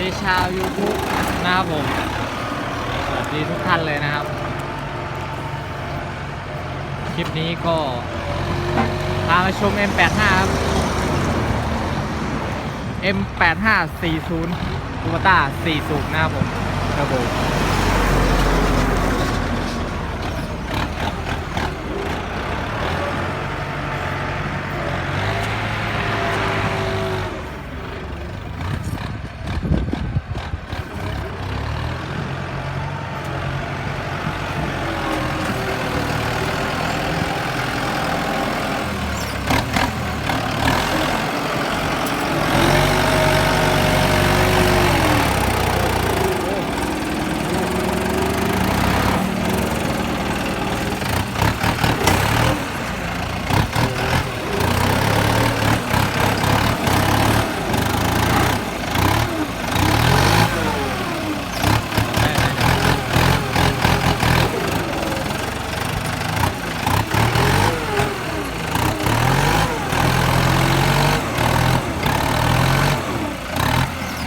ดีชาวยูทูบนะครับผมสวัสดีทุกท่านเลยนะครับ คลิปนี้ก็พามาชม M85 ครับ M85 40 u b a t a 4สูบนะครับผมเทอร์โบ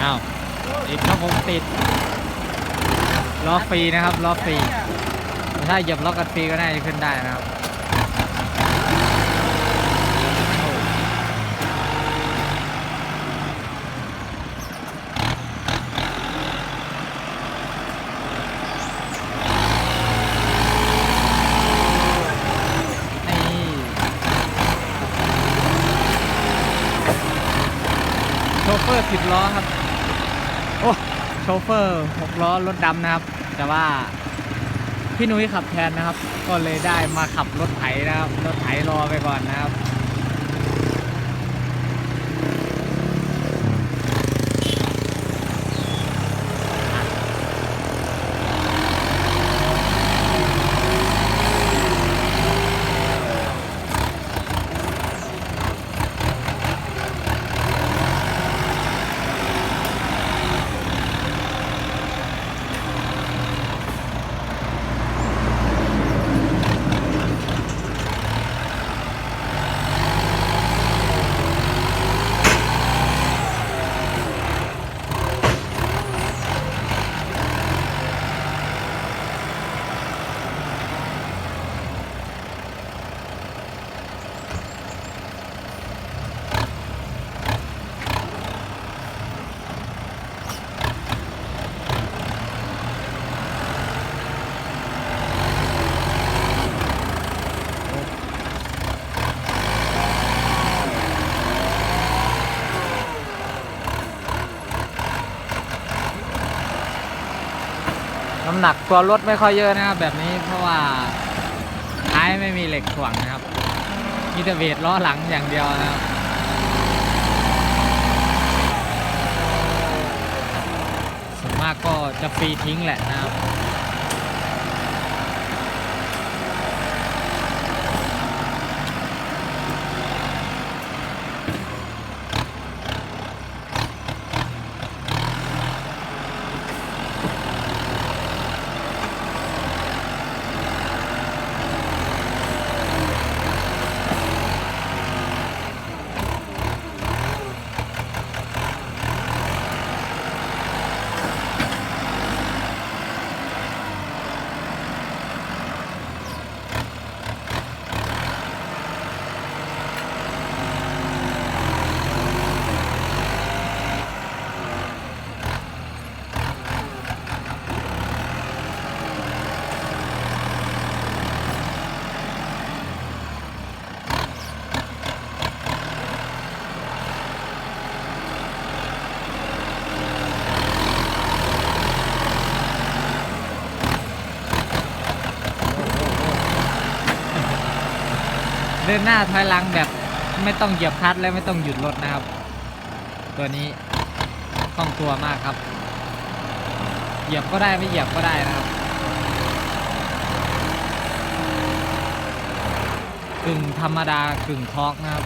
าว ติดครับผมติดล้อฟรีนะครับล้อฟรีแต่ถ้าเหยียบล้อกกันฟรีก็น่าจะขึ้นได้นะครับโอ้นี่โชเฟอร์สิบล้อครับ โอ้โชเฟอร์หกล้อรถดำนะครับ แต่ว่าพี่นุ้ยขับแทนนะครับ ก็เลยได้มาขับรถไถนะครับ รถไถรอไปก่อนนะครับ น้ำหนักตัวรถไม่ค่อยเยอะนะครับ แบบนี้เพราะว่าท้ายไม่มีเหล็กถ่วงนะครับมีแต่เวทล้อหลังอย่างเดียวนะครับส่วนมากก็จะฟรีทิ้งแหละนะครับ เดินหน้าถอยหลังแบบไม่ต้องเหยียบคลัตช์และไม่ต้องหยุดรถนะครับ ตัวนี้คล่องตัวมากครับ เหยียบก็ได้ไม่เหยียบก็ได้นะครับกึ่งธรรมดากึ่งทอกนะครับ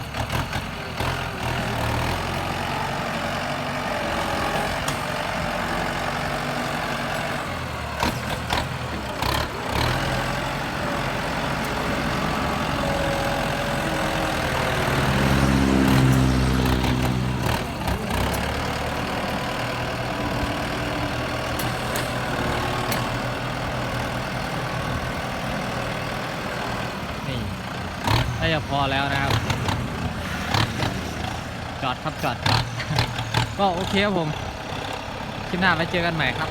าจะพอแล้วนะครับ จอดครับจอดจอดก็โอเคครับผม คลิปหน้าไว้เจอกันใหม่ครับ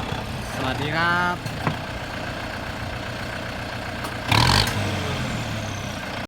สวัสดีครับ